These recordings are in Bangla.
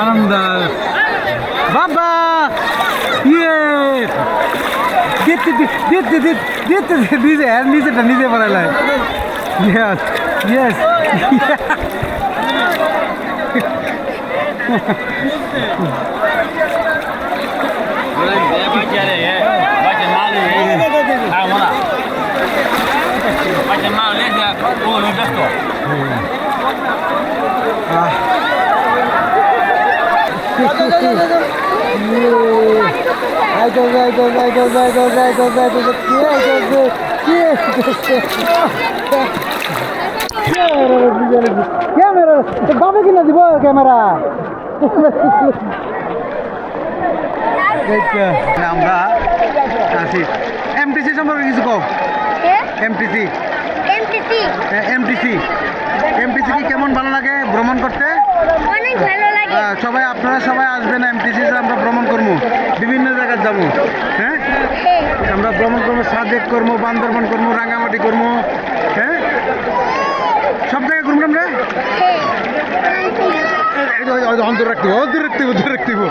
আনন্দ। বাবা! ইয়ে! দিতে দিতে দিতে নিজে আর নিজেটা নিজে বানাইলাই ইয়েস ইয়েস আইতো আইতো আইতো আইতো আইতো কি আইতো ক্যামেরা বাবা কিনা দিব ক্যামেরা আমরা আছি এমটিসি সম্পর্কে কিছু কও এমটিসি এমটিসি এমটিসি এমটিসি কি কেমন ভালো লাগে ভ্রমণ করতে? অনেক ভালো লাগে। সবাই আপনারা সবাই আসবেন এমটিসি আমরা ভ্রমণ করব বিভিন্ন যাব হ্যাঁ? আমরা ভ্রমণ করব সাজেক করব বান্দরবন করব রাঙামাটি করব হ্যাঁ? সব জায়গায় করব আমরা? অন্তর রাখতে অন্তর রাখতে অন্তর রাখতে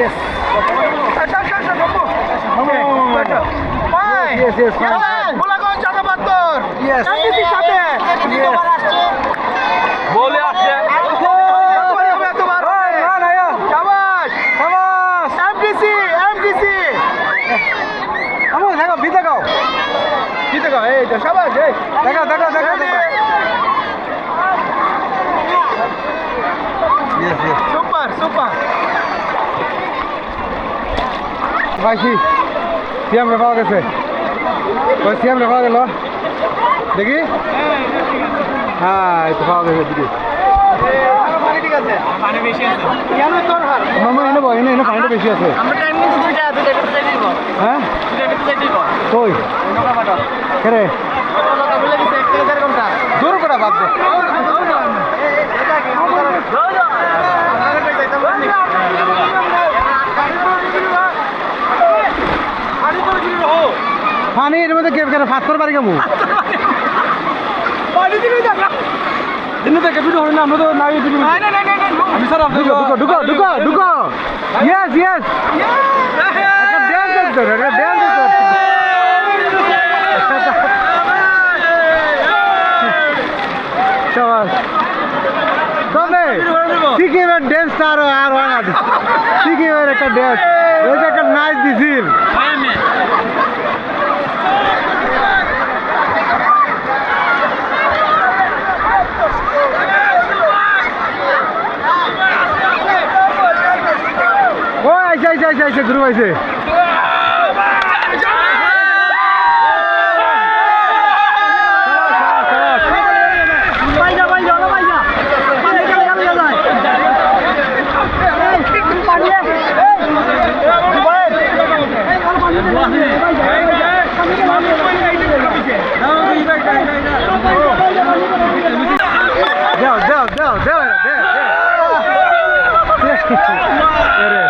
Yes. Yes, yes, fine. Yes. বলে আসছে। দেখাও দেখাও দেখাও দেখাও Yes, yes. সুপার সুপার ভাইসি সিয়াম রে পাওয়া গেছে। ওই সিয়াম রে পাওয়া গেল? দেখি। হ্যাঁ এই তো পাওয়া দিদি এনে এনে পানিটা বেশি আছে। হ্যাঁ কই? কেরে দূর করে বাদ দে। পানি এর মধ্যে কে কেন ফাঁস করে পারি কেমন এনে থেকে ভিডিও হয় না আমরা তো নাই ভিডিও আমি স্যার আপনি ঢুকো ঢুকো ঢুকো ঢুকো ইয়েস ইয়েস একটা ড্যান্স কর একটা ড্যান্স কর সবাই তবে সিকিমের ড্যান্সটা আরও আর হয় না সিকিমের একটা ড্যান্স ওই একটা নাচ দিছিল। કઈ જાય છે ધ્રુવાય છે Deu, deu, deu, deu, deu, deu.